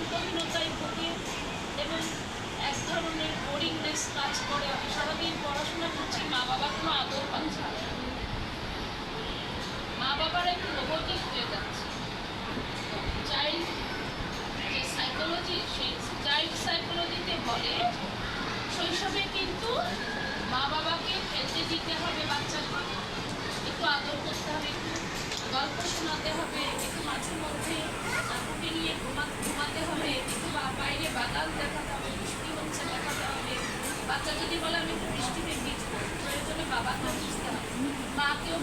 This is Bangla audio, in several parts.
উদ্যমীনতায় ভোগে এবং এক ধরনের বোরিংনেস কাজ করে। আমি সারাদিন পড়াশোনা করছি, মা বাবা কোনো আদর পাচ্ছে মা বাবার একটু রোবটিক হয়ে যাচ্ছে। চাইল্ড যে সাইকোলজি সেই চাইল্ড সাইকোলজিতে বলে, শৈশবে কিন্তু মা বাবাকে খেলতে দিতে হবে বাচ্চাকে। একটু আদর করতে হবে, একটু গল্প শোনাতে হবে, একটু মাঝে বাগান দেখাতে হবে বাচ্চা যদি বলে আমি মাকেও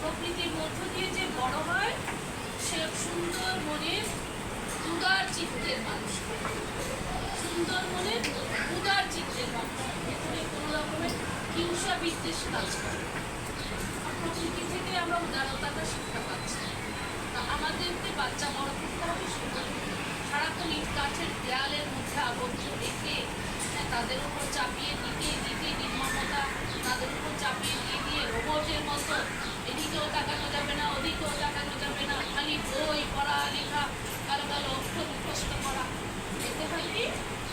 প্রকৃতির মধ্য দিয়ে যে বড় হয়, সে সুন্দর চিত্তের মানুষ সুন্দর চিত্তের মানুষ ভেতরে কোনো রকমের বিদ্বেষ কাজ করে প্রকৃতি থেকে আমরা আমাদেরকে বাচ্চা বড় কাঠের দেয়ালের মধ্যে আবদ্ধ রেখে হ্যাঁ, তাদের উপর চাপিয়ে দিতে দিতে নির্মমতা তাদের উপর চাপিয়ে দিয়ে দিয়ে রোবটের মতো এদিকেও তাকানো যাবে না ওদিকেও তাকানো যাবে না খালি বই পড়া লেখা কারও কারও অক্ষর মুখস্থ করা। এতে হয় কি?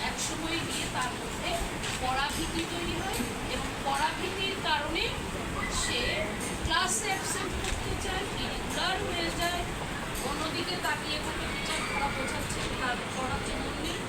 একসময় গিয়ে তার মধ্যে পড়াভীতি তৈরি হয় এবং পড়াভীতির কারণে সে ক্লাসে অ্যাবসেন্ট করতে চায় ইরেগুলার হয়ে যায় অন্যদিকে তাকিয়ে থাকে টিচার পড়া বোঝাচ্ছে তার পড়াতে মন